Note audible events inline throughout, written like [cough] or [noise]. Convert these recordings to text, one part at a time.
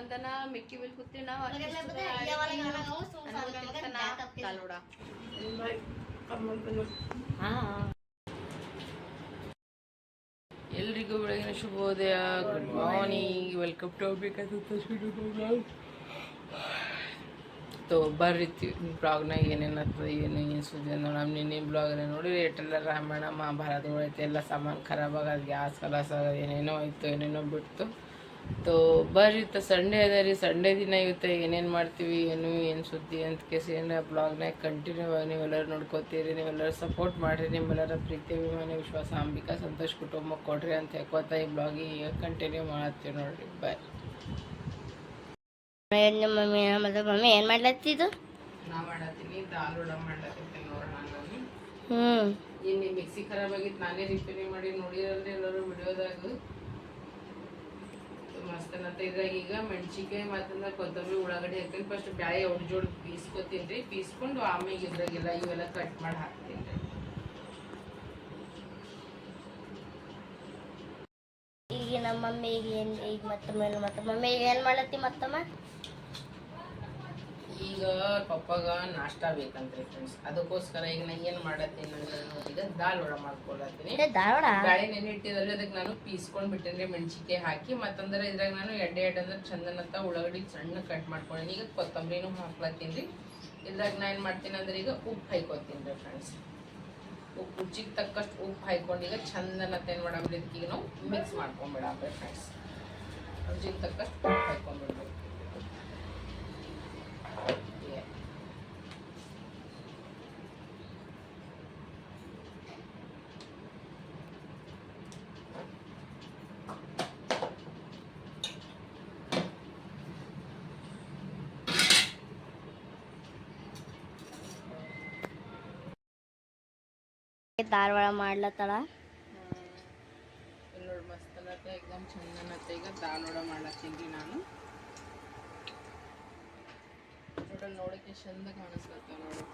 ಬಂದನ ನಾವು ಎಲ್ರಿಗೂ ಬೆಳಗಿನ ಶುಭೋದಯ. ಗುಡ್ ಮಾರ್ನಿಂಗ್ ವೆಲ್ಕಮ್ ಟು ಬೇಕಾದ ತೋ ಬರ್ರಿತ್ತೀವಿ ಬ್ಲಾಗ್ನಾಗ ಏನೇನು ಆಗ್ತದೆ ಏನು ಸುದ್ದಿ ನೋಡಮ್. ನಿನ್ನೆ ಬ್ಲಾಗ್ನ ನೋಡಿ ಏಟೆಲ್ಲ ರಾಮಾಯಣ ಮಹಾಭಾರತ ಎಲ್ಲ ಸಾಮಾನು ಖರಾಬಾಗದು ಗ್ಯಾಸ್ ಕಲಾಸ ಏನೇನೋ ಆಯಿತು ಏನೇನೋ ಬಿಡ್ತು. ತೋ ಬರ್ರಿ ಇತ್ತ ಸಂಡೇ ಅದ ರೀ ಸಂಡೇ ದಿನ ಇವತ್ತ ಏನೇನು ಮಾಡ್ತೀವಿ ಏನು ಏನು ಸುದ್ದಿ ಅಂತ ಕೇಸಿ ಏನು ಬ್ಲಾಗ್ನಾಗ ಕಂಟಿನ್ಯೂ ಆಗಿ ನೀವೆಲ್ಲರೂ ನೋಡ್ಕೋತೀರಿ ನೀವೆಲ್ಲರೂ ಸಪೋರ್ಟ್ ಮಾಡಿರಿ ನಿಮ್ಮೆಲ್ಲರ ಪ್ರೀತಿ ಅಭಿಮಾನ ವಿಶ್ವಾಸ ಅಂಬಿಕಾ ಸಂತೋಷ್ ಕುಟುಂಬಕ್ಕೆ ಕೊಡ್ರಿ ಅಂತ ಹೇಳ್ಕೊತಾ ಈ ಬ್ಲಾಗಿಗೆ ಕಂಟಿನ್ಯೂ ಮಾಡತ್ತೀವಿ ನೋಡ್ರಿ ಬಾಯ್ ನಮ್ಮ ಮಮ್ಮಿ ಮತ್ತೆ ಮಮ್ಮಿ ಏನು ಮಾಡ್ಲತ್ತಿದ್ದು ನಾ ಮಾಡತ್ತೀನಿ ದಾಲ್ ವಡ ಮಾಡ್ಲತ್ತೀನಿ ನೋಡೋಣ ಹ್ಞೂ ಹ್ಮ್. ಏನು ಮಿಕ್ಸಿ ಖರಾಬ್ ಆಗಿತ್ತು ನಾನೇ ರಿಪೇರಿ ಮಾಡಿ ನೋಡಿರಲ್ರಿ ಎಲ್ಲರೂ ವಿಡಿಯೋದಾಗ ಮಸ್ತ್ ಅನ್ನತ್ತ. ಇದ್ರಾಗ ಈಗ ಮೆಣಸಿನ್ಕಾಯಿ ಮತ್ತಂದ್ರೆ ಕೊತ್ತಂಬರಿ ಉಳ್ಳಾಗಡ್ಡಿ ಹಾಕ್ತೀನಿ. ಫಸ್ಟ್ ಬ್ಯಾಳೆ ಅವ್ರ ಜೋಡಿ ಪೀಸ್ಕೊತೀನಿ ರೀ. ಪೀಸ್ಕೊಂಡು ಆಮೇಲೆ ಇದ್ರಾಗೆಲ್ಲ ಇವೆಲ್ಲ ಕಟ್ ಮಾಡಿ ಹಾಕ್ತೀನಿ ರೀ. ಈಗ ನಮ್ಮ ಮಮ್ಮಿ ಈಗ ಏನ್, ಈಗ ಮತ್ತೊಮ್ಮೆ ಮತ್ತೆ ಮಮ್ಮಿ ಈಗ ಏನ್ ಮಾಡತ್ತಿ ಮತ್ತೊಮ್ಮ? ಈಗ ಪಪ್ಪಾಗ ನಾಷ್ಟಾ ಬೇಕಂತ್ರಿ ಫ್ರೆಂಡ್ಸ್ ಅದಕ್ಕೋಸ್ಕರ ಈಗ ನಾ ಏನು ಮಾಡತ್ತೀನಿ ಅಂದ್ರೆ ನೋಡಿ ಈಗ ದಾಲ್ ವಡ ಮಾಡ್ಕೊಳತ್ತೀನಿ. ನೆನೆ ಇಟ್ಟಿದ್ರೆ ಅದಕ್ಕೆ ನಾನು ಪೀಸ್ಕೊಂಡ್ ಬಿಟ್ಟೇನ್ರಿ ಮೆಣಸಿಕೆ ಹಾಕಿ ಮತ್ತಂದ್ರೆ ಇದ್ರಾಗ ನಾನು ಎಡ್ಡೆ ಎಡ್ಡೆ ಅಂದ್ರೆ ಚಂದನತ್ತ ಉಳ್ಳಾಗಡ್ಡಿ ಸಣ್ಣ ಕಟ್ ಮಾಡ್ಕೊಂಡೀನಿ ಈಗ ಕೊತ್ತಂಬರಿನೂ ಹಾಕ್ಲತ್ತೀನಿ. ರೀ ಇದ್ರಾಗ ನಾ ಏನು ಮಾಡ್ತೀನಿ ಅಂದ್ರೆ ಈಗ ಉಪ್ಪು ಹಾಯ್ಕೊತೀನಿ ರೀ ಫ್ರೆಂಡ್ಸ್ ಉಪ್ಪು ರುಚಿಗೆ ತಕ್ಕಷ್ಟು ಉಪ್ಪು ಹಾಯ್ಕೊಂಡು ಈಗ ಚಂದನತ್ತ ಏನು ಇದಕ್ಕೆ ಈಗ ನಾವು? ಮಿಕ್ಸ್ ಮಾಡ್ಕೊಂಡ್ಬಿಡ ಫ್ರೆಂಡ್ಸ್ ರುಚಿಗೆ ತಕ್ಕಷ್ಟು ಉಪ್ಪು ಹಾಯ್ಕೊಂಡ್ಬಿಡ್ಬೇಕು ಧಾರವಾಡ ಮಾಡ್ಲತ್ತಳ? ನೋಡಿ ಮಸ್ತ್ ಅನ್ನತ್ತೆ ಎಕ್ದಮ್ ಚಂದ ಅನ್ನತ್ತೆ ಈಗ ದಾಲ್ ವಡ ಮಾಡ್ಲತ್ತೀನಿ ನಾನು. ಟೋಟಲ್ ನೋಡಕ್ಕೆ ಚಂದ ಕಾಣಿಸ್ಲತ್ತ ನೋಡಿ.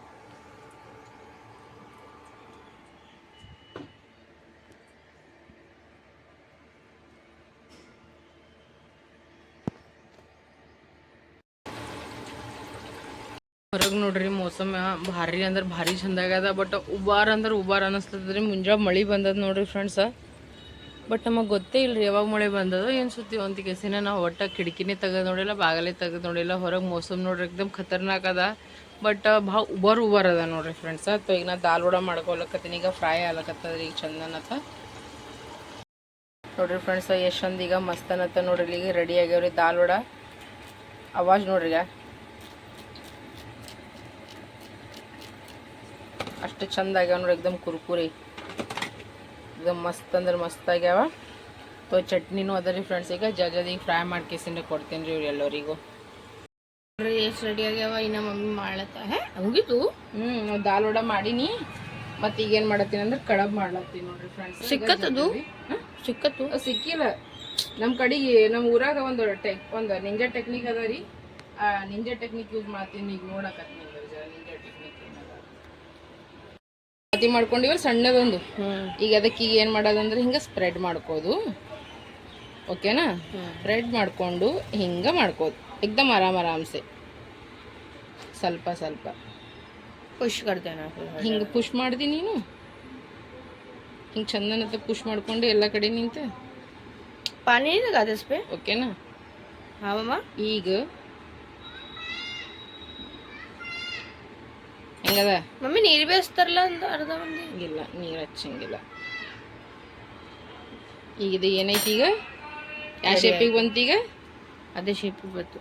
ಹೊರಗೆ ನೋಡ್ರಿ, ಮೋಸಮ ಭಾರಿ ಅಂದ್ರೆ ಭಾರಿ ಚಂದ ಆಗ್ಯದ ಬಟ್ ಉಬಾರ್ ಅಂದ್ರೆ ಉಬಾರ್ ಅನಸ್ತದ್ರಿ ಮುಂಜಾನೆ ಮಳೆ ಬಂದದ ನೋಡ್ರಿ ಫ್ರೆಂಡ್ಸ್ ಬಟ್ ನಮಗೆ ಗೊತ್ತೇ ಇಲ್ರಿ ಯಾವಾಗ ಮಳೆ ಬಂದದ, ಏನು ಸುತ್ತಿ ಒಂದು ಕೆಸಿನ ನಾವು ಒಟ್ಟ ಕಿಟಕಿನೇ ತೆಗೆದು ನೋಡಿಲ್ಲ, ಬಾಗಲೇ ತೆಗೆದು ನೋಡಿಲ್ಲ, ಹೊರಗೆ ಮೋಸಮ್ ನೋಡ್ರಿ, ಎಕ್ದಮ್ ಖತರ್ನಾಕ್ ಅದ. ಬಟ್ ಭಾಳ ಉಬರ್ ಉಬಾರ್ ಅದ ನೋಡ್ರಿ ಫ್ರೆಂಡ್ಸ ಅಥವಾ ಈಗ ನಾ ದಾಲ್ ವಡ ಮಾಡ್ಕೊಳಕತ್ತೀನಿ ಈಗ ಫ್ರೈ ಆಗ್ಲಕತ್ತದ್ರಿ ಈಗ ಚಂದನತ್ತ. ನೋಡ್ರಿ ಫ್ರೆಂಡ್ಸ ಎಷ್ಟು ಚಂದ ಈಗ ಮಸ್ತ್ ಅನ್ನತ್ತ ನೋಡ್ರಿ, ಈಗ ರೆಡಿ ಆಗ್ಯಾವ್ರಿ ದಾಲ್ ವಡ. ಅವಾಜ್ ನೋಡ್ರಿ ಈಗ ಅಷ್ಟು ಚಂದ ಆಗ್ಯಾವ ನೋಡಿ ಎಕ್ದಮ್ ಕುರ್ಕುರಿ. ಎಕ್ದಮ್ ಮಸ್ತ್ ಅಂದ್ರೆ ಮಸ್ತ್ ಆಗ್ಯಾವ. ತೋ ಚಟ್ನಿನೂ ಅದ ರೀ ಫ್ರೆಂಡ್ಸ್ ಈಗ ಈಗ ಫ್ರೈ ಮಾಡ್ಕೇಸಿಂದ ಕೊಡ್ತೀನಿ ರೀ ಇವ್ರು ಎಲ್ಲರಿಗೂ. ನೋಡ್ರಿ ಎಷ್ಟು ರೆಡಿ ಆಗ್ಯಾವ ಇನ್ನ ಮಮ್ಮಿ ಮಾಡ್ಲತ್ತ. ಹೇ ಮುಗೀತು? ಹ್ಞೂ ದಾಲ್ ವಡ ಮಾಡೀನಿ. ಮತ್ತೆ ಈಗ ಏನು ಮಾಡತ್ತೀನಿ ಅಂದ್ರೆ ಕಡಬ್ ಮಾಡ್ಲತ್ತೀನಿ ನೋಡ್ರಿ ಫ್ರೆಂಡ್ಸ್ ಸಿಕ್ಕತ್ತದು? ಸಿಕ್ಕತ್ತು. ಸಿಕ್ಕಿಲ್ಲ. ನಮ್ಮ ಕಡೆಗೆ ನಮ್ಮ ಊರಾಗ ಒಂದು ಟೆಕ್ ಒಂದು ನಿಂಜಾ ಟೆಕ್ನಿಕ್ ಅದ ರೀ. ಆ ನಿಂಜಾ ಟೆಕ್ನಿಕ್ ಯೂಸ್ ಮಾಡ್ತೀನಿ ಈಗ ನೋಡಕತ್ತೀನಿ ನಿಂಜಾ ಟೆಕ್ನಿಕ್ ಏನದ ಅತಿ ಮಾಡ್ಕೊಂಡಿವ ಸಣ್ಣದೊಂದು. ಈಗ ಅದಕ್ಕೆ ಈಗ ಏನು ಮಾಡೋದಂದ್ರೆ ಹಿಂಗೆ ಸ್ಪ್ರೆಡ್ ಮಾಡ್ಕೋದು. ಓಕೆನಾ? ಸ್ಪ್ರೆಡ್ ಮಾಡಿಕೊಂಡು ಹಿಂಗೆ ಮಾಡ್ಕೋದು. ಎಕ್ದಮ್ ಆರಾಮ್ ಆರಾಮ್ಸೆ ಸ್ವಲ್ಪ ಸ್ವಲ್ಪ. ಪುಷ್ ಕಡ್ತೇನೆ ಹಿಂಗೆ ಪುಷ್ ಮಾಡ್ದಿ ನೀನು? ಹಿಂಗೆ ಚಂದನತ್ತ ಪುಷ್ ಮಾಡ್ಕೊಂಡು ಎಲ್ಲ ಕಡೆ ನಿಂತ? ಪಾನಿ ಓಕೆನಾ? ಹಾವಮ್ಮ? ಈಗ ಹೆಂಗದ? ಮಮ್ಮಿ ನೀರು ಬೇಯಿಸ್ತಾರಲ್ಲ ಒಂದು ಅರ್ಧ ಮಂದಿ? ಇಲ್ಲ ನೀರು ಹಚ್ಚಂಗಿಲ್ಲ. ಈಗ ಇದು ಏನೈತಿ ಈಗ? ಯಾವ ಶೇಪಿಗೆ ಬಂತೀಗ ಅದೇ ಶೇಪಿಗೆ ಬಂತು.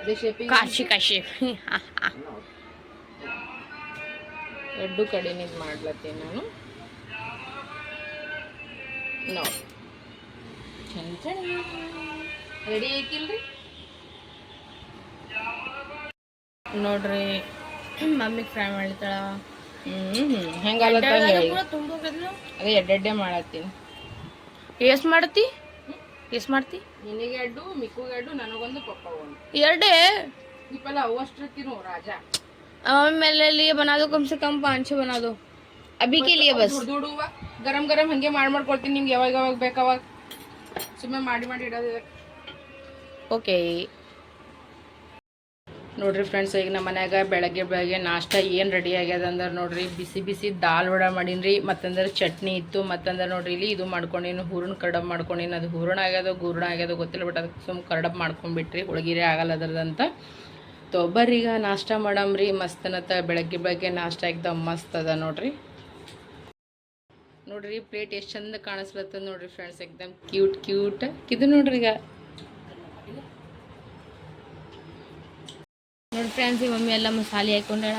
ಅದೇ ಶೇಪಿಗೆ ಕಾಶಿ ಕಾಶಿ. ಎರಡು ಕಡೆನೇ ಇದು ಮಾಡ್ಲತ್ತೀನಿ ನಾನು. ನೋಡಿ ರೆಡಿ ಐತಿಲ್ರಿ? ನೋಡ್ರಿ. ಮಮ್ಮಿ ಫ್ರೈ ಮಾಡ್ತಾಳ ಹ್ಮ್ ಹೆಂಗಲ್ಲತ್ತ ಹೇಳಿ ತುಂಬ ಅದೇ ಎಡ್ಡೆಡ್ಡೆ ಮಾಡತ್ತೀನಿ ಎಷ್ಟ್ ಮಾಡ್ತಿ ಎಷ್ಟ್ ಮಾಡ್ತಿ ನಿನಗೆ ಎರಡು ಮಿಕ್ಕುಗೆ ಎರಡು ನನಗೊಂದು ಪಪ್ಪ ಒಂದು ಎರಡೇ ಇಪ್ಪಲ್ಲ ಅವು ಅಷ್ಟಿರ್ತೀನೋ ರಾಜ मेरे लिए बना दो कम से कम पाँच छः बना दो अभी के लिए बस ದುಡ್ಡು ದುಡುವ ಗರಂ ಗರಂ ಹಂಗೆ ಮಾಡಿ ಮಾಡ್ಕೊಡ್ತೀನಿ ನಿಮ್ಗೆ ಯಾವಾಗ ಯಾವಾಗ ಬೇಕು ಅವಾಗ ಸುಮ್ಮನೆ ಮಾಡಿ ಮಾಡಿ ಇಡೋದು ಇದಕ್ಕೆ ಓಕೆ ನೋಡ್ರಿ ಫ್ರೆಂಡ್ಸ್ ಈಗ ನಮ್ಮ ಮನ್ಯಾಗ ಬೆಳಗ್ಗೆ ಬೆಳಗ್ಗೆ ನಾಷ್ಟ ಏನು ರೆಡಿ ಆಗ್ಯದ ಅಂದ್ರೆ ನೋಡ್ರಿ, ಬಿಸಿ ಬಿಸಿ ದಾಲ್ ವಡ ಮಾಡೀನಿ ರೀ ಮತ್ತಂದ್ರೆ ಚಟ್ನಿ ಇತ್ತು, ಮತ್ತಂದ್ರೆ ನೋಡ್ರಿ ಇಲ್ಲಿ ಇದು ಮಾಡ್ಕೊಂಡಿನಿ, ಹೂರಣ ಕಡಬ್ ಮಾಡ್ಕೊಂಡಿನಿ, ಅದು ಹೂರಣ ಆಗ್ಯದ ಗೂರಣ ಆಗ್ಯದ ಗೊತ್ತಿಲ್ಲ ಬಟ್ ಅದಕ್ಕೆ ಸುಮ್ ಕಡಬ್ ಮಾಡ್ಕೊಂಡ್ಬಿಟ್ರಿ ಒಳಗಿರೆ ಆಗಲ್ಲ ಅದ್ರದಂತ ತೊ ಬರ್ರಿ ಈಗ ನಾಷ್ಟ ಮಾಡಮ್ರಿ, ಮಸ್ತನತ್ತ ಬೆಳಗ್ಗೆ ಬೆಳಗ್ಗೆ ನಾಷ್ಟ ಎಕ್ದಮ್ ಮಸ್ತ್ ಅದ ನೋಡ್ರಿ. ನೋಡ್ರಿ ಪ್ಲೇಟ್ ಎಷ್ಟು ಚಂದ ಕಾಣಿಸ್ಲತ್ತದ ನೋಡ್ರಿ ಫ್ರೆಂಡ್ಸ್ ಎಕ್ದಮ್ ಕ್ಯೂಟ್ ಕ್ಯೂಟ್ ಇದು ನೋಡ್ರಿ ಈಗ ನೋಡಿ ಫ್ರೆಂಡ್ಸ್ ಈ ಮಮ್ಮಿ ಎಲ್ಲ ಮಸಾಲೆ ಹಾಕೊಂಡಾಳ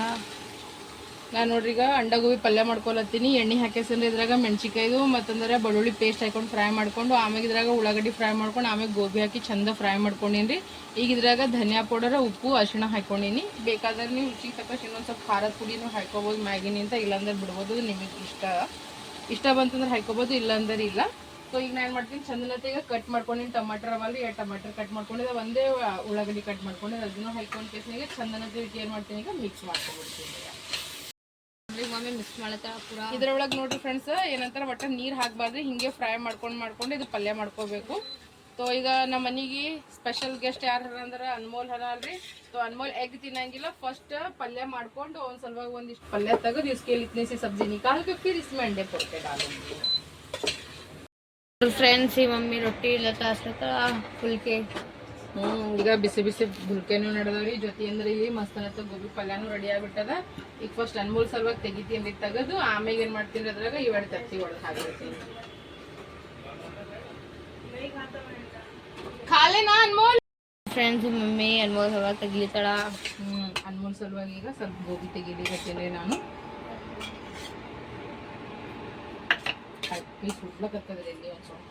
ನಾನು ನೋಡ್ರಿ ಈಗ ಅಂಡಗೋಬಿ ಪಲ್ಯ ಮಾಡ್ಕೊಳತ್ತೀನಿ. ಎಣ್ಣೆ ಹಾಕಿಸಂದ್ರೆ ಇದ್ರಾಗ ಮೆಣಸಿಕಾಯ್ದು ಮತ್ತಂದ್ರೆ ಬೆಳ್ಳುಳ್ಳಿ ಪೇಸ್ಟ್ ಹಾಕೊಂಡು ಫ್ರೈ ಮಾಡ್ಕೊಂಡು ಆಮೇಲೆ ಇದ್ರಾಗ ಉಳ್ಳಾಗಡ್ಡಿ ಫ್ರೈ ಮಾಡ್ಕೊಂಡು ಆಮೇಲೆ ಗೋಬಿ ಹಾಕಿ ಚಂದ ಫ್ರೈ ಮಾಡ್ಕೊಂಡೀನಿ ರೀ ಈಗ ಇದ್ರಾಗ ಧನಿಯಾ ಪೌಡರ್ ಉಪ್ಪು, ಅರಿಶಿಣ ಹಾಕೊಂಡಿನಿ ಬೇಕಾದ್ರೆ ನೀವು ರುಚಿಗೆ ತಕ್ಕಷ್ಟು ಇನ್ನೊಂದು ಸ್ವಲ್ಪ ಖಾರದ ಪುಡಿನೂ ಹಾಕೋಬೋದು ಅಂತ ಇಲ್ಲಾಂದ್ರೆ ಬಿಡ್ಬೋದು, ನಿಮಗೆ ಇಷ್ಟ. ಇಷ್ಟ ಬಂತಂದ್ರೆ ಹಾಕೋಬೋದು ಇಲ್ಲಾಂದ್ರೆ ಇಲ್ಲ. ಸೊ ಈಗ ನಾ ಏನು ಮಾಡ್ತೀನಿ? ಚಂದನತೆಗೆ ಕಟ್ ಮಾಡ್ಕೊಂಡಿನಿ. ಟಮಾಟರ್ ಅವಲ್ಲಿ ಎರಡು ಟಮಾಟರ್ ಕಟ್ ಮಾಡ್ಕೊಂಡಿದ್ದೆ ಒಂದೇ ಉಳ್ಳಾಗಡ್ಡಿ ಕಟ್ ಮಾಡ್ಕೊಂಡಿದ್ದೆ ಅದನ್ನು ಹೈಕೊಂಡು ಕೇಸ್ನಾಗೆ ಚಂದನತೆ ಇಟ್ಟು ಏನು ಮಾಡ್ತೀನಿ ಈಗ ಮಿಕ್ಸ್ ಮಾಡ್ಕೊಂಡ್ಬಿಡ್ತೀನಿ ಒಮ್ಮೆ ಮಿಕ್ಸ್ ಮಾಡತ್ತ ಇದ್ರೊಳಗೆ ನೋಡ್ರಿ ಫ್ರೆಂಡ್ಸ್ ಏನಂತಾರೆ ಒಟ್ಟ ನೀರು ಹಾಕಬಾರ್ದು ಹಿಂಗೆ ಫ್ರೈ ಮಾಡ್ಕೊಂಡು ಮಾಡ್ಕೊಂಡು ಇದು ಪಲ್ಯ ಮಾಡ್ಕೋಬೇಕು. ಸೊ ಈಗ ನಮ್ಮ ಮನೆಗೆ ಸ್ಪೆಷಲ್ ಗೆಸ್ಟ್ ಯಾರು ಅಂದ್ರೆ ಅನ್ಮೋಲ್ ಹರ ಅಲ್ರಿ. ಸೊ ಅನ್ಮೋಲ್ ಎಗ್ ತಿನ್ನಂಗಿಲ್ಲ. ಫಸ್ಟ್ ಪಲ್ಯ ಮಾಡ್ಕೊಂಡು ಒಂದು ಸಲುವಾಗಿ ಒಂದಿಷ್ಟು ಪಲ್ಯ ತೆಗೆದು ಇಸ್ಕೇಲಿ ಇತ್ನೇಸಿ ಸಬ್ಜಿ ನಿಕಾಲ್ಗೆ ಫಿರ್ ಇಸ್ಮೆ ಅಂಡೆ ಪೊಟ್ಟೆ ಡಾಲ್ ಫ್ರೆಂಡ್ಸ್ ಈ ಮಮ್ಮಿ ರೊಟ್ಟಿ ಇಲ್ಲ ತಾಸ್ತ ಫುಲ್ಕೆ ಹ್ಞೂ ಈಗ ಬಿಸಿ ಬಿಸಿ ಗುಲ್ಕೆನೂ ನಡೆದವ್ರಿ. ಜೊತೆ ಅಂದ್ರೆ ಇಲ್ಲಿ ಮಸ್ತ್ ಅನ್ನತ್ತ ಗೋಬಿ ಪಲ್ಯನೂ ರೆಡಿ ಆಗ್ಬಿಟ್ಟದ. ಈಗ ಫಸ್ಟ್ ಅನ್ಮೂಲ್ ಸಲುವಾಗಿ ತೆಗಿತೀನಿ ತೆಗೆದು ಆಮೇಲೆ ಏನು ಮಾಡ್ತೀನಿ ಅದ್ರಾಗ? ಇವೆರಡು ತತ್ತಿ ಒಳಗೆ ಹಾಕಿರ್ತೀನಿ ಖಾಲಿನಾ ಅನ್ಮೋಲ್? ಫ್ರೆಂಡ್ಸ್ ಮಮ್ಮಿ ಅನ್ಮೋಲ್ ಸಲುವಾಗಿ ತೆಗಿತಾಳ ಹ್ಞೂ ಅನ್ಮೋಲ್ ಸಲುವಾಗಿ ಈಗ ಸ್ವಲ್ಪ ಗೋಬಿ ತೆಗಿಲಿಕ್ಕೆ ನಾನು. ಪೀಸ್ ಸುಡ್ಲಕತ್ತದ್ರಿ ಇಲ್ಲಿ ಒಂದು ಸ್ವಲ್ಪ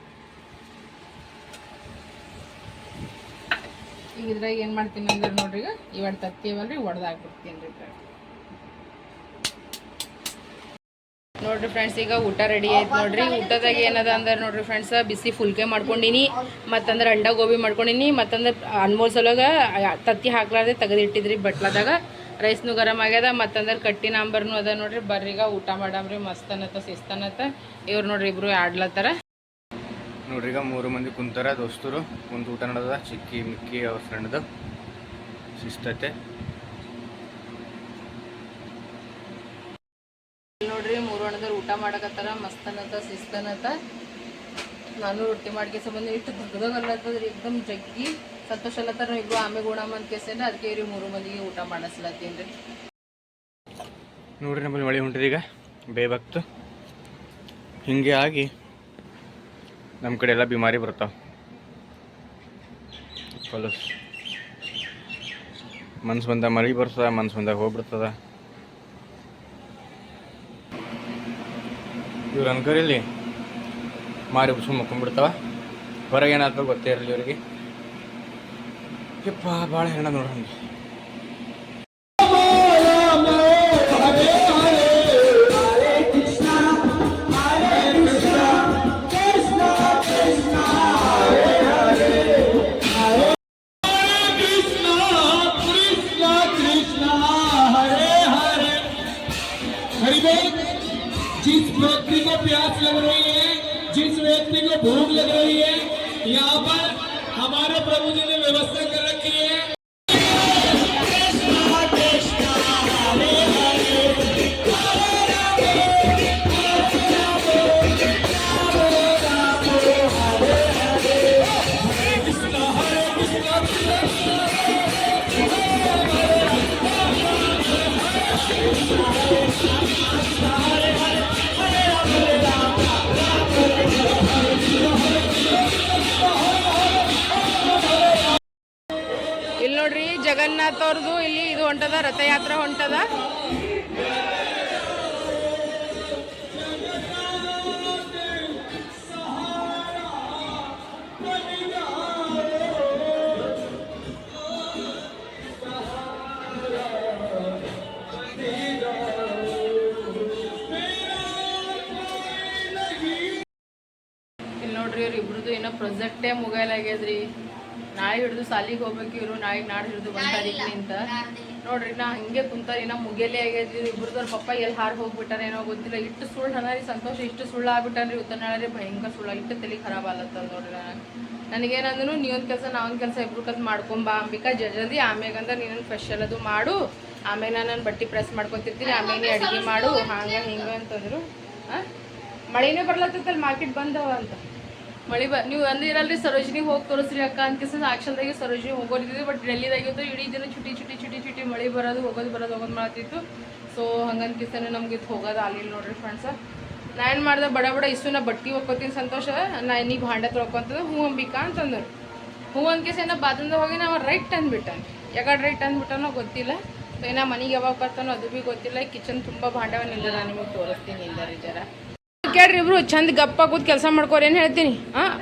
ಈಗ ಇದ್ರಾಗ ಏನು ಮಾಡ್ತೀನಿ ಅಂದ್ರೆ ನೋಡ್ರಿ ಈಗ ಇವೆರಡು ತತ್ತಿ ಅವಲ್ರಿ ಒಡ್ದಾಕ್ಬಿಡ್ತೀನಿ ಇದ್ರಾಗ. ನೋಡ್ರಿ ಫ್ರೆಂಡ್ಸ್ ಈಗ ಊಟ ರೆಡಿ ಆಯ್ತು ನೋಡ್ರಿ. ಊಟದಾಗ ಏನದ ಅಂದ್ರೆ ನೋಡ್ರಿ ಫ್ರೆಂಡ್ಸ್ ಬಿಸಿ ಫುಲ್ಕೆ ಮಾಡ್ಕೊಂಡಿನಿ, ಮತ್ತಂದ್ರೆ ಅಂಡ ಗೋಬಿ ಮಾಡ್ಕೊಂಡಿನಿ, ಮತ್ತಂದ್ರೆ ಅನ್ಮೋಲ್ ಸಲುವಾಗ ತತ್ತಿ ಹಾಕ್ಲಾರ್ದೆ ತೆಗೆದಿಟ್ಟಿದ್ರಿ ಬಟ್ಲದಾಗ. ರೈಸ್ನು ಗರಮ್ ಆಗ್ಯದ ಮತ್ತಂದ್ರೆ ಕಟ್ಟಿ ನಂಬರ್ನು ಅದ ನೋಡ್ರಿ. ಬರ್ರಿಗ ಊಟ ಮಾಡಮ್ರಿ ಮಸ್ತ್ ಅನ್ನತ್ತ ಶಿಸ್ತನತ್ತ. ಇವ್ರು ನೋಡ್ರಿ ಇಬ್ರು ಆಡ್ಲತ್ತಾರ. ನೋಡ್ರಿ ಈಗ ಮೂರು ಮಂದಿ ಕುಂತಾರ ದೋಸ್ತರು. ಒಂದು ಊಟ ನಡೆದ ಚಿಕ್ಕಿ ಮಿಕ್ಕಿ ಅವ್ರ ಫ್ರೆಂಡ್ದು. ಶಿಸ್ತತೆ. ನೋಡ್ರಿ ಮೂರು ಹಣದವ್ರು ಊಟ ಮಾಡಕತ್ತಾರ ಮಸ್ತ್ ಅನ್ನತ್ತ ಶಿಸ್ತನತ್ತ. ನಾನು ರೊಟ್ಟಿ ಮಾಡ್ಕೆ ಸಂಬಂಧ ಇಟ್ಟು ದಗ್ದಾಗಲ್ಲತ್ತದ್ರಿ ಎಕ್ದಮ್ ಜಗ್ಗಿ. ಸಂತೋಷ ಅಲ್ಲತ್ತಾರ ಇಬ್ರು ಆಮೇಲೆ ಉಣಮ್ ಅಂತ ಕೇಸೇನ ಅದಕ್ಕೆ ಇವ್ರಿ ಮೂರು ಮಂದಿಗೆ ಊಟ ಮಾಡಿಸ್ಲತ್ತೀನಿ ರೀ ನೋಡ್ರಿ ನಮ್ಮಲ್ಲಿ ಮಳೆ ಹೊಂಟಿದೆ ಈಗ ಬೇಬಕ್ತು ಹಿಂಗೆ ಆಗಿ ನಮ್ಮ ಕಡೆ ಎಲ್ಲ ಬಿಮಾರಿ ಬರ್ತಾವ. ಹೊಲಸ್ ಮನ್ಸು ಬಂದಾಗ ಮಳೆ ಬರ್ತದ, ಮನ್ಸು ಬಂದಾಗ ಹೋಗ್ಬಿಡ್ತದ ಇವ್ರು ಅನ್ಕರಿಲಿ ಮಾರಿ ಸುಮ್ಮ ಮಕ್ಕೊಂಡ್ಬಿಡ್ತಾವ ಹೊರಗೆ ಏನಾದ್ರು ಗೊತ್ತೇ ಇರಲಿ ಇವ್ರಿಗೆ. ಯಪ್ಪ ಭಾಳ ಹೆಣ್ಣ ನೋಡ್ರಿ ರಥಯಾತ್ರೆ ಹೊಂಟದ? ನೋಡ್ರಿ ಪ್ರೊಜೆಕ್ಟೇ ಮುಗಿಯಲಾಗ್ಯದ್ರಿ. ನಾಳೆ ಹಿಡಿದು ಸಾಲಿಗೆ ಹೋಗ್ಬೇಕು ಇವರು, ನಾಳೆ ನಾಳೆ ಹಿಡಿದು ಒಂದ್ ತಾರೀಕಿನಿಂದ. ನೋಡ್ರಿ, ನಾ ಹಂಗೆ ಕುಂತಾರ ಏನೋ ಮುಗಿಯಲೇ ಆಗೈತಿ ಇಬ್ರದವ್ರ ಪಪ್ಪ ಎಲ್ಲಿ ಹಾರ್ ಹೋಗ್ಬಿಟ್ಟಾರ ಏನೋ ಗೊತ್ತಿಲ್ಲ. ಇಷ್ಟು ಸುಳ್ಳು ಹನಾರಿ ಸಂತೋಷ, ಇಷ್ಟು ಸುಳ್ಳು ಆಗ್ಬಿಟ್ಟಾನ್ರಿ ರೀ ಭಯಂಕರ ಸುಳ್ಳು ಇಟ್ಟು ತಲೆ ಖರಾಬ್ ಆಲತ್ತದ ನೋಡ್ರಿ ನನಗೆ ನನಗೇನಂದ್ರು ನೀ ಒಂದು ಕೆಲಸ, ನಾ ಒಂದು ಕೆಲಸ, ಇಬ್ರು ಕೆಲಸ ಮಾಡ್ಕೊಂಬಾ ಅಂಬಿಕಾ ಜಲ್ದಿ ಆಮ್ಯಾಗಂದ್ರೆ ನೀನು ಸ್ಪೆಷಲ್ ಅದು ಮಾಡು. ಆಮೇಲೆ ನಾನು ನನ್ನ ಬಟ್ಟೆ ಪ್ರೆಸ್ ಮಾಡ್ಕೊತಿರ್ತೀನಿ ಆಮೇಲೆ ನೀ ಅಡುಗೆ ಮಾಡು. ಹಂಗೆ ಹಿಂಗೆ ಅಂತಂದ್ರು? ಮಳೆನೇ ಬರ್ಲತ್ತಲ್ಲ ಮಾರ್ಕೆಟ್ ಬಂದವ ಅಂತ. ಮಳಿ ಬ ನೀವು ಅಂದಿರಲ್ರಿ, ಸರೋಜಿನಿ ಹೋಗಿ ತೋರಿಸ್ರಿ ಅಕ್ಕ ಅಂತ ಆಕ್ಷನ್ದಾಗೆ ಸರೋಜಿನಿ ಹೋಗೋರಿದ್ವಿ ಬಟ್ ಡೆಲ್ಲಿದಾಗಿತ್ತು ಇಡೀ ದಿನ ಚುಟಿ ಚುಟಿ ಚುಟಿ ಚುಟಿ ಮಳೆ ಬರೋದು, ಹೋಗೋದು ಬರೋದು, ಹೋಗೋದು ಮಾಡ್ತಿತ್ತು. ಸೊ ಹಂಗಂತ ಕಿಸನೆ ನಮ್ಗೆ ಇದು ಹೋಗೋದು ಆಗಲಿಲ್ಲ ನೋಡ್ರಿ ಫ್ರೆಂಡ್ಸ ನಾ ಏನು ಮಾಡ್ದೆ, ಬಡ ಬಡ ಇಷ್ಟು ನಾ ಬಟ್ಟೆ ಒಕ್ಕೋತೀನಿ ಸಂತೋಷ. ನಾ ನೀ ಭಾಂಡೆ ತೊಳ್ಕೊಂತದ ಹ್ಞೂ ಅಂಬಿಕಾ ಅಂತಂದ್ರು. ಹ್ಞೂ ಅಂದ್ಕೇಸ ಏನೋ ಬಾತ್ರೂಮ್ದಾಗ ಹೋಗಿ ನಾವು ರೈಟ್ ಅಂದ್ಬಿಟ್ಟಾನೆ. ಯಾಕಡೆ ರೈಟ್ ಅಂದ್ಬಿಟ್ಟನೋ ಗೊತ್ತಿಲ್ಲ. ಸೊ ಇನ್ನು ಮನೆಗೆ ಯಾವಾಗ ಬರ್ತಾನೋ ಅದು ಭೀ ಗೊತ್ತಿಲ್ಲ. ಕಿಚನ್ ತುಂಬ ಭಾಂಡವನ್ನೆಲ್ಲ ನಿಲ್ಲ ನಾನು ನಿಮಗೆ ತೋರಿಸ್ತೀನಿ ಇಲ್ಲರಿ ಜರ ಕೇಳ್ರಿ ಇಬ್ರು ಚಂದ ಗಪ್ಪ ಕೂತ್ ಕೆಲಸ ಮಾಡ್ಕೋರಿ ಏನು ಹೇಳ್ತೀನಿ? ಹಾಂ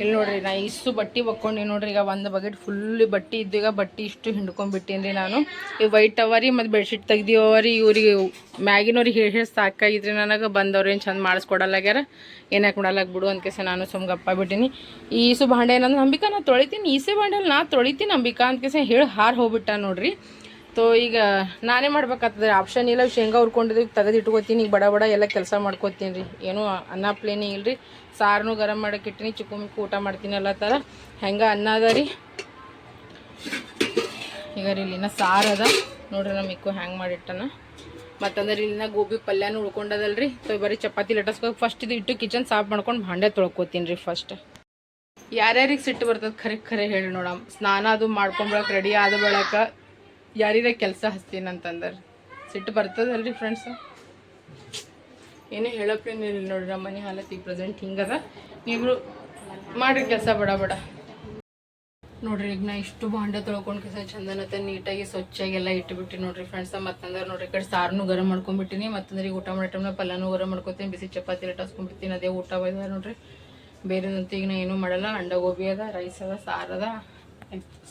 ಇಲ್ಲಿ ನೋಡ್ರಿ ನಾ ಇಷ್ಟು ಬಟ್ಟೆ ಒಕ್ಕೊಂಡಿ ನೋಡ್ರಿ ಈಗ ಒಂದು ಬಕೆಟ್ ಫುಲ್ ಬಟ್ಟೆ ಇದ್ದು ಈಗ ಬಟ್ಟೆ ಇಷ್ಟು ಹಿಂಡ್ಕೊಂಡ್ಬಿಟ್ಟೇನಿ ನಾನು. ಈ ವೈಟ್ ಅವರಿ ಮತ್ತು ಬೆಡ್ಶೀಟ್ ತೆಗ್ದಿವರಿ ಇವ್ರಿಗೆ ಮ್ಯಾಗಿನವ್ರಿಗೆ ಹೇಳಿ ಹೇಳಿ ಸಾಕಾಗಿದ್ರಿ ನನಗೆ ಬಂದವ್ರು ಏನು ಚಂದ ಮಾಡಿಸ್ಕೊಡಲ್ಲಾಗ್ಯಾರ ಏನಕ್ಕೆ ಮಾಡಲಾಗ ಬಿಡು ಅಂದ್ಕೇಸ ನಾನು ಸುಮ್ ಗಪ್ಪ ಬಿಟ್ಟಿನಿ. ಈಸು ಭಾಂಡೆ ಏನಂದ್ರೆ ಅಂಬಿಕಾ ನಾ ತೊಳಿತೀನಿ. ಈಸೆ ಭಾಂಡೆಯಲ್ಲಿ ನಾ ತೊಳಿತೀನಿ ಅಂಬಿಕಾ ಅಂದ್ಕೇಸ ಹೇಳಿ ಹಾರು ಹೋಗ್ಬಿಟ್ಟ ನೋಡ್ರಿ. ತೋ ಈಗ ನಾನೇ ಮಾಡ್ಬೇಕಾಗ್ತದೆ. ಆಪ್ಷನ್ ಇಲ್ಲ. ಶೇಂಗಾ ಹುರ್ಕೊಂಡಿದ್ದು ತೆಗೆದು ಇಟ್ಕೋತೀನಿ ಈಗ ಬಡ ಬಡ ಎಲ್ಲ ಕೆಲಸ ಮಾಡ್ಕೋತೀನಿ ರೀ. ಏನು ಅನ್ನ ಪ್ಲೇನೇ ರೀ ಸಾರನು ಗರಂ ಮಾಡಕ್ಕೆ ಇಟ್ಟಿನಿ. ಚಿಕ್ಕು ಮಿಕ್ಕು ಊಟ ಮಾಡ್ತೀನಿ ಎಲ್ಲ ಥರ. ಹೆಂಗೆ ಅನ್ನ ಅದ ರೀ. ಈಗ ರೀ ಇಲ್ಲಿನ ಸಾರು ಅದ. ನೋಡ್ರಿ ನಮ್ಮ ಇಕ್ಕು ಹ್ಯಾಂಗೆ ಮಾಡಿಟ್ಟನ. ಮತ್ತಂದ್ರೆ ಇಲ್ಲಿನ ಗೋಬಿ ಪಲ್ಯನೂ ಉಳ್ಕೊಂಡದಲ್ರಿ. ಸೊ ಬರೀ ಚಪಾತಿ ಲಟಸ್ಕೊ ಫಸ್ಟ್ ಇದು ಇಟ್ಟು ಕಿಚನ್ ಸಾಫ್ ಮಾಡ್ಕೊಂಡು ಭಾಂಡೆ ತೊಳ್ಕೊತೀನಿ ರೀ ಫಸ್ಟ್ ಯಾರ್ಯಾರಿಗೆ ಸಿಟ್ಟು ಬರ್ತದೆ ಖರೆ ಖರೆ ಹೇಳಿ ನೋಡಮ್ಮ ಸ್ನಾನ ಅದು ಮಾಡ್ಕೊಂಬಳಕ್ಕೆ ರೆಡಿ ಆದ ಬಳಕ ಯಾರ್ಯಾರ ಕೆಲಸ ಹಚ್ತೀನಿ ಅಂತಂದ್ರೆ ಸಿಟ್ಟು ಬರ್ತದಲ್ರಿ ಫ್ರೆಂಡ್ಸ್ ಏನೂ ಹೇಳೋಕ್ಕೇನಿಲ್ಲ ನೋಡ್ರಿ, ನಮ್ಮ ಮನೆ ಹಾಲತ್ ಈಗ ಪ್ರೆಸೆಂಟ್ ಹಿಂಗದ. ನೀವು ಮಾಡ್ರಿ ಕೆಲಸ ಬಡ ಬಡ. ನೋಡ್ರಿ ಈಗ ನಾ ಇಷ್ಟು ಭಾಂಡೆ ತೊಳ್ಕೊಂಡು ಕೆಲಸ ಚಂದನತೆ ನೀಟಾಗಿ ಸ್ವಚ್ಛಾಗಿ ಎಲ್ಲ ಇಟ್ಬಿಟ್ಟು ನೋಡ್ರಿ ಫ್ರೆಂಡ್ಸ್ ಮತ್ತಂದ್ರೆ ನೋಡ್ರಿ ಕಡೆ ಸಾರನು ಗರಂ ಮಾಡ್ಕೊಂಡ್ಬಿಟ್ಟಿನಿ ಮತ್ತಂದ್ರೆ ಈಗ ಊಟ ಮಾಡೋ ಟೈಮ್ನ ಪಲ್ಯನೂ ಗರಂ ಮಾಡ್ಕೊತೀನಿ, ಬಿಸಿ ಚಪಾತಿ ಲಟಾಸ್ಕೊಂಡ್ಬಿಡ್ತೀನಿ ಅದೇ ಊಟ ಬೈದ ನೋಡ್ರಿ. ಬೇರೆದಂತೂ ಈಗ ನಾ ಏನೂ ಮಾಡಲ್ಲ ಅಂಡ ಗೋಬಿ ಅದ, ರೈಸ್ ಅದ, ಸಾರು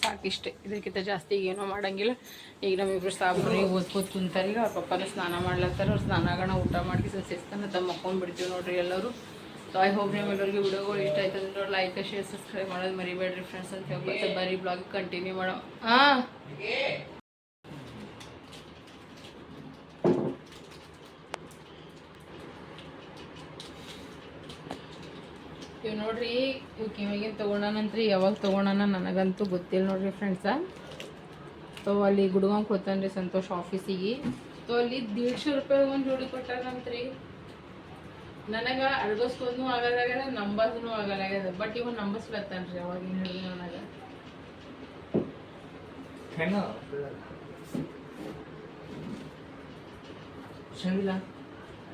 ಸಾಕಿಷ್ಟೇ ಇದಕ್ಕಿಂತ ಜಾಸ್ತಿ ಏನೂ ಮಾಡಂಗಿಲ್ಲ. ಈಗ ನಮ್ಮಿಬ್ರು ಸಾಬ್ರು ಈಗ ಓದ್ಕೋತ ಕುಂತಾರೆ ಈಗ ಅವ್ರ ಪಪ್ಪನ ಸ್ನಾನ ಮಾಡ್ಲತ್ತಾರ. ಅವ್ರು ಸ್ನಾನಗಣ ಊಟ ಮಾಡಿ ಸಿಸ್ತನ ತಮ್ಮ ಮಕ್ಕೊಂಡ್ಬಿಡ್ತೀವಿ ನೋಡ್ರಿ ಎಲ್ಲರೂ. ಸೊ ಐ ಹೋಪ್ ನಿಮ್ಮೆಲ್ಲರಿಗೂ ವಿಡಿಯೋಗಳು ಇಷ್ಟ ಆಯ್ತು ಅಂದ್ರೆ ಲೈಕ್ ಶೇರ್ ಸಬ್ಸ್ಕ್ರೈಬ್ ಮಾಡೋದು ಮರಿಬೇಡ್ರಿ ಫ್ರೆಂಡ್ಸ್ ಅಂತ ಹೇಳ್ಕೊತ ಬರೀ ಬ್ಲಾಗ್ ಕಂಟಿನ್ಯೂ ಮಾಡೋ ಹಾಂ ಇವ್ ನೋಡ್ರಿ. ಇವು ಕಿವಿಗಿನ ತೊಗೊಂಡಾನಂತ್ರಿ ಯಾವಾಗ ತೊಗೊಂಡಾನ ನನಗಂತೂ ಗೊತ್ತಿಲ್ಲ ನೋಡ್ರಿ ಫ್ರೆಂಡ್ಸ ಸೊ ಅಲ್ಲಿ ಗುಡ್ಗಂಗೆ ರೀ ಸಂತೋಷ್ ಆಫೀಸಿಗೆ ಸೊ ಅಲ್ಲಿ ದೀಡ್ಶೆ ರೂಪಾಯಿ ಒಂದು ಜೋಡಿ ಕೊಟ್ಟಾರಂತ್ರಿ. ನನಗೆ ಅಡ್ಗಸ್ಕೊಂದು ಆಗಲಾಗ್ಯದ ನಂಬಸ್ನು ಆಗಲಾಗ್ಯದ ಬಟ್ ಇವ ನಂಬಸ್ಲತ್ತಾನ್ರಿ ಅವಾಗಿನ ಹಿಡಿದು ನನಗೆ. ಚಂದ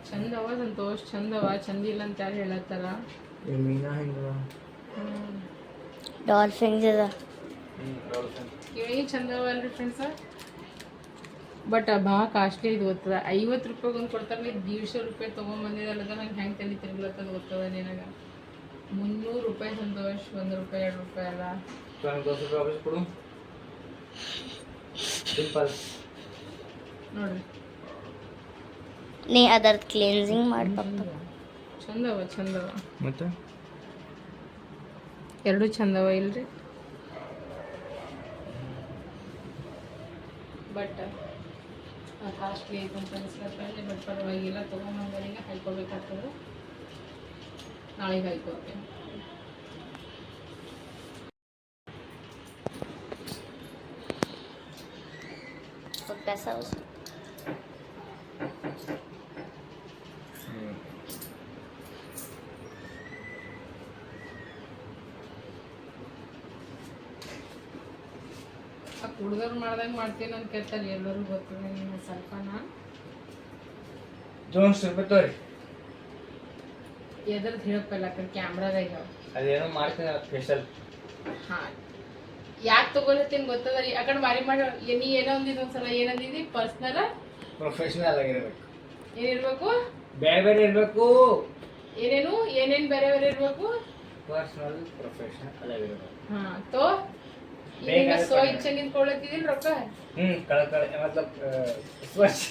ಚಂದವ ಸಂತೋಷ್ ಚಂದವ ಚಂದಿಲ್ಲ ಅಂತ ಯಾರು ಹೇಳತ್ತಾರ? ಮೀನಾ ಹೆಂಗ ಡಾಲ್ಫಿನ್ಸ್ ಅದ ಕಿವಿಗೆ ಚಂದವ ಅಲ್ರಿ ಫ್ರೆಂಡ್ಸ ಬಟ್ ಭಾಳ ಕಾಸ್ಟ್ಲಿ ಇದು ಗೊತ್ತದ ಐವತ್ತು ರೂಪಾಯಿಗೆ ಒಂದು ಕೊಡ್ತಾರಲ್ಲ ದೀಡ್ಶೆ ರೂಪಾಯಿ ತೊಗೊಂಬಂದಿದ್ದಲ್ಲ ನಂಗೆ ಹೆಂಗೆ ತಲೆ ತಿರುಗ್ಲತ್ತದ ಗೊತ್ತದ ನಿನಗೆ ಮುನ್ನೂರು ರೂಪಾಯಿ ಸಂತೋಷ್ ಒಂದು ರೂಪಾಯಿ ಎರಡು ರೂಪಾಯಿ ಅಲ್ಲ ದೋಸೆ ವಾಪಸ್ ಕೊಡು ಸಿಂಪಲ್ ನೋಡ್ರಿ ನೀ ಅದರ ಕ್ಲೀನ್ಸಿಂಗ್ ಮಾಡಿ ಪಪ್ಪ ಚಂದವ ಚಂದವ. ಮತ್ತೆ? ಎರಡು ಚಂದವ ಇಲ್ರಿ. ಬಟ್ ಕಾಸ್ಟ್ಲಿ ಐತೆ ಅಂತ ಅನಿಸ್ಲತ್ತಂದ್ರೆ ಬಟ್ ಪರವಾಗಿಲ್ಲ ತೊಗೊಂಬಂದವರಿಗೆ ಹಾಕೊಳ್ಬೇಕಾಗ್ತದೆ ನಾಳೆಗೆ ಹಾಕೊಳ್ತೇನೆ That's. ಆ ಹುಡುಗರು ಮಾಡ್ದಂಗೆ ಮಾಡ್ತೀನಿ ಅಂತ ಕೇಳ್ತಾರೆ ಎಲ್ಲರೂ ಗೊತ್ತಿದೆ ನೀನು ಸ್ವಲ್ಪನ. ಜೋನ್ಸ್ ರೂಪಾಯಿ ತೋರಿ. ಎದ್ರದ್ದು ಹೇಳಪ್ಪಲ್ಲ ಅಕ್ಕ ಕ್ಯಾಮ್ರಾದಾಗ ಅದೇನೋ ಮಾಡ್ತೀನಿ ಸ್ಪೆಷಲ್ ಹಾಂ. ಯಾಕೆ ತಗೊಳತ್ತೀನಿ ಗೊತ್ತದ? ರೀ ಆ ಕಡೆ ಮಾರಿ ಮಾಡಿ ನೀ ಏನೋ ಒಂದಿದ್ದು ಒಂದ್ಸಲ ಏನಂದಿದ್ದಿ ಪರ್ಸ್ನಲ್ ಪ್ರೊಫೆಷನಲ್ ಆಗಿರ್ಬೇಕು. ಏನಿರ್ಬೇಕು ಬೇರೆ ಬೇರೆ ಇರಬೇಕು. ಏನೇನು? ಏನೇನು ಬೇರೆ ಬೇರೆ ಇರಬೇಕು? ಪರ್ಸನಲ್ ಪ್ರೊಫೆಷನಲ್ ಆಗಿರ್ಬೇಕು. ಹಾಂ ತೋ. ಸೋ. ಇಚ್ಛೆ ನಿಂತ್ಕೊಳ್ಳತ್ತಿದ್ದೀನಿ ರೊಕ್ಕ? ಹ್ಮ್ ಕಳ ಕಳ ಮತ್ಲಬ್ ಸ್ವಚ್ಛ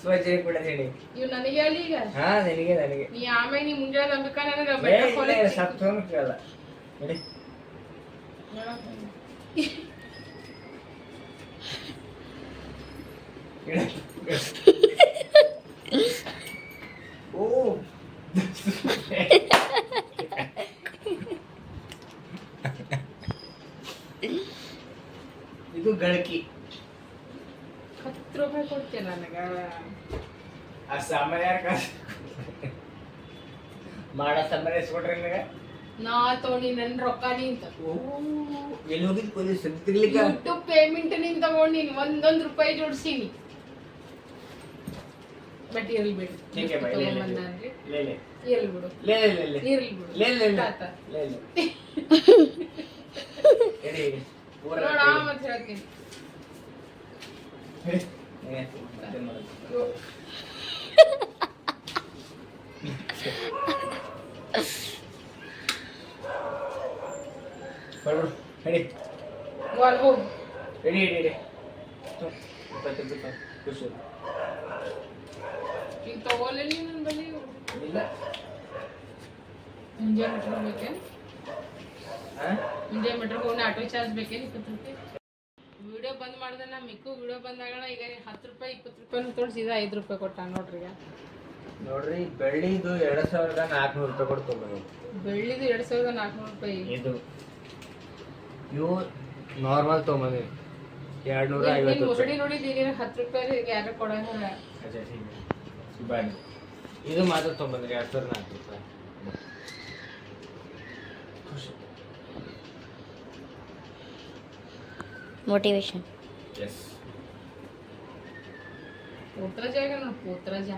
ಸ್ವಚ್ಛ ಕೂಡ ಹೇಳಿ? ಇವ್ ನನಗೆ ಹೇಳಿ ಈಗ? ಹಾ ನಿನಗೆ ನನಗೆ. ನೀ ಆಮೇಲೆ ನೀ ಮುಂಜಾನೆ ನಂಬಿಕ ನನಗೆ ಕೇಳಲ್ಲ ಹೇಳಿ. [laughs] [laughs] ಓ. [laughs] ಇದು ಗಳಕಿ ಹತ್ತು ರೂಪಾಯಿ ಕೊಡ್ತೀನಿ ನನಗ ಆ ಸಾಮಾನ್ಯ ಯಾರ್ ಕಾಸು? ಮಾಡೋ ಸಾಮಾನ್ಯ ಎಸ್ಕೊಟ್ರಿ ನಿನಗ ನಾ ತಗೊಂಡಿ ನನ್ ರೊಕ್ಕ ನಿಂತ ಓ ಎಲ್ಲಿ ಹೋಗಿದ್ ಪೊಲೀಸ್ ತಿರ್ಲಿಕ್ಕ ಯೂಟ್ಯೂಬ್ ಪೇಮೆಂಟ್ ನಿಂತ ತಗೊಂಡಿನಿ ಒಂದೊಂದ್ ರೂಪಾಯಿ ಜೋಡ್ಸೀನಿ ಬಟ್ ಇರ್ಲಿ ಬಿಡು ठीक है भाई ले ले ತಗೊಂಬಂದಾನ್ರಿ. ले ले ಇರ್ಲಿ ಬಿಡು ले ले ले ले ಇರ್ಲಿ ಬಿಡು ले ले ले ತಾತ. ले ले ಎಡಿ ಎಡಿ ಪೂರ ನೋಡ ಮತ್ತೆ ಹೇಳ್ತೀನಿ ಎಡಿ. ಏ, ಮತ್ತೆ ಮಾಡೋದು. ಬರ್ಬಿಡು ಎಡಿ ಗೋಲ್ ಹೋಗ್ ಎಡಿ ಎಡಿ ಎಡಿ ಹ್ಮ್. ಇಪ್ಪತ್ತು ರೂಪಾಯಿ ಖುಷಿ ಈಗ ತಗೋಲ್ಲ ನನ್ನ ಬಳಿ ಇಲ್ಲ ಮುಂಜಾನೆ ಮುಂದೆ ಮೆಟ್ರೋ ಹೋಗಿ ಆಟೋ ಚಾರ್ಜ್ ಬೇಕೇನು ಇಪ್ಪತ್ತು ರೂಪಾಯಿ? ವಿಡಿಯೋ ಬಂದ್ ಮಾಡಿದೆ ನಾ ಮಿಕ್ಕು ವಿಡಿಯೋ ಬಂದಾಗ ಈಗ ಹತ್ತು ರೂಪಾಯಿ ಇಪ್ಪತ್ತು ರೂಪಾಯಿ ತೋರಿಸಿ ಸೀದಾ ಐದು ರೂಪಾಯಿ ಕೊಟ್ಟ ನೋಡ್ರಿ ಈಗ. ನೋಡ್ರಿ ಬೆಳ್ಳಿದು ಎರಡು ಸಾವಿರದ ನಾಲ್ಕುನೂರು ರೂಪಾಯಿ ಕೊಡ್ತೇವೆ ಬೆಳ್ಳಿದು ಎರಡು ಸಾವಿರದ ನಾಲ್ಕುನೂರು ರೂಪಾಯಿ. ಇದು. ಇವು ನಾರ್ಮಲ್ ತೊಗೊಂಬಂದಿ ಎರಡು ನೂರ ಐವತ್ತು ಮುಸಡಿ ಹತ್ತು ರೂಪಾಯಿ ಯಾರು ಕೊಡೋಂಗಿಲ್ಲ ಇದು ಮಾತ್ರ ತೊಗೊಂಬಂದ್ರಿ ಎರಡು ಸಾವಿರದ ನಾಲ್ಕು ರೂಪಾಯಿ. ಮೋಟಿವೇಷನ್ ಎಸ್ ಪೋತ್ರಜಾಗ ನೋಡಿ ಪೋತ್ರಜ.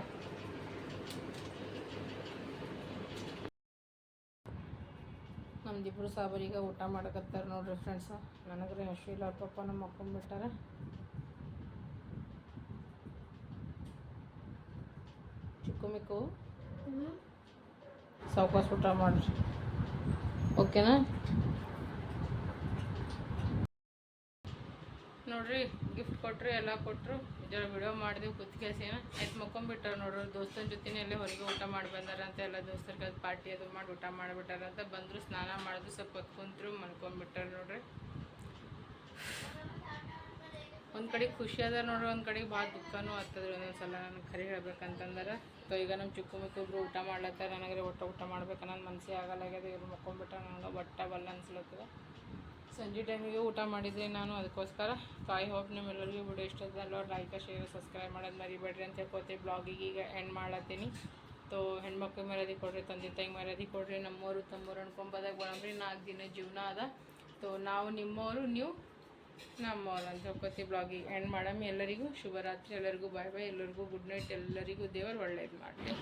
ನಮ್ದಿಬ್ರು ಸಾಬರಿಗೆ ಊಟ ಮಾಡಕತ್ತಾರ ನೋಡ್ರಿ ಫ್ರೆಂಡ್ಸ ನನಗ್ರಿ ಹಸು ಇಲ್ಲ ಅವ್ರ ಪಪ್ಪ ನಮ್ಮ ಮಕ್ಕೊಂಡ್ಬಿಟ್ಟಾರ ಚಿಕ್ಕು ಮಿಕ್ಕು. ಸಾವ್ಕಾಸ ಊಟ ಮಾಡ್ರಿ. ಓಕೆನಾ ನೋಡ್ರಿ ಗಿಫ್ಟ್ ಕೊಟ್ರಿ, ಎಲ್ಲ ಕೊಟ್ಟರು ಜರ ವಿಡಿಯೋ ಮಾಡಿದೆವು ಕುತ್ಕೇಸಿನ ಆಯ್ತು ಮಕ್ಕೊಂಬಿಟ್ಟಾರ ನೋಡ್ರಿ, ದೋಸ್ತನ ಜೊತೆನೆ ಎಲ್ಲೇ ಹೊರಗೆ ಊಟ ಮಾಡಿ ಬಂದಾರ ಅಂತ ಎಲ್ಲ ದೋಸ್ತರ ಕಲ್ ಪಾರ್ಟಿ ಅದು ಮಾಡಿ ಊಟ ಮಾಡಿಬಿಟ್ಟಾರಂತ. ಬಂದ್ರು, ಸ್ನಾನ ಮಾಡಿದ್ರು, ಸ್ವಲ್ಪ ಹೊತ್ತು ಕುಂತ್ರು ಮಲ್ಕೊಂಡ್ಬಿಟ್ಟಾರ ನೋಡ್ರಿ. ಒಂದು ಕಡೆ ಖುಷಿ ಅದ ನೋಡ್ರಿ, ಒಂದು ಕಡೆಗೆ ಭಾಳ ದುಃಖನೂ ಆಗ್ತದ್ರಿ ಒಂದೊಂದ್ಸಲ. ನನಗೆ ಖರೆ ಹೇಳ್ಬೇಕಂತಂದ್ರೆ ಸೊ ಈಗ ನಮ್ಮ ಚಿಕ್ಕ ಮಕ್ಕೊಬ್ರು ಊಟ ಮಾಡ್ಲತ್ತಾರ ನನಗೆ ಒಟ್ಟು ಊಟ ಮಾಡ್ಬೇಕು ನನ್ನ ಮನಸ್ಸೇ ಆಗಲ್ಲಾಗ್ಯದ ಇವ್ರು ಮಕ್ಕೊಂಬಿಟ್ಟಾರ ನನಗೆ ಒಟ್ಟ ಬಲ್ಲ ಅನ್ಸ್ಲತ್ತದ. ಸಂಜೆ ಟೈಮಿಗೆ ಊಟ ಮಾಡಿದರೆ ನಾನು ಅದಕ್ಕೋಸ್ಕರ ಸೊ ಹೋಪ್ ನಿಮ್ಮೆಲ್ಲರಿಗೂ ವಿಡಿಯೋ ಇಷ್ಟ ಅಲ್ಲ ಲೈಕ್ ಶೇರ್ ಸಬ್ಸ್ಕ್ರೈಬ್ ಮಾಡೋದು ಮರಿಬೇಡ್ರಿ ಅಂತ ಹೇಳ್ಕೊತೀವಿ ಬ್ಲಾಗಿಗೆ ಈಗ ಎಂಡ್ ಮಾಡತ್ತೀನಿ. ಸೊ ಹೆಣ್ಮಕ್ಳು ಮರ್ಯಾದೆ ಕೊಡ್ರಿ, ತಂದೆ ತಾಯಿಗೆ ಮರ್ಯಾದೆ ಕೊಡ್ರಿ ನಮ್ಮವರು ತಮ್ಮವ್ರು ಅನ್ಕೊಂಬೋದಾಗ ಬರಂಬ್ರಿ ನಾಲ್ಕು ದಿನ ಜೀವನ ಅದ. ಸೊ ನಾವು ನಿಮ್ಮವರು ನೀವು ನಮ್ಮವ್ರು ಅಂತ ಹೇಳ್ಕೊತೀವಿ ಬ್ಲಾಗಿಗೆ ಎಂಡ್ ಮಾಡಮ್ಮಿ ಎಲ್ಲರಿಗೂ ಶುಭರಾತ್ರಿ. ಎಲ್ಲರಿಗೂ ಬಾಯ್ ಬಾಯ್ ಎಲ್ಲರಿಗೂ ಗುಡ್ ನೈಟ್ ಎಲ್ಲರಿಗೂ ದೇವರು ಒಳ್ಳೇದು ಮಾಡಲಿ.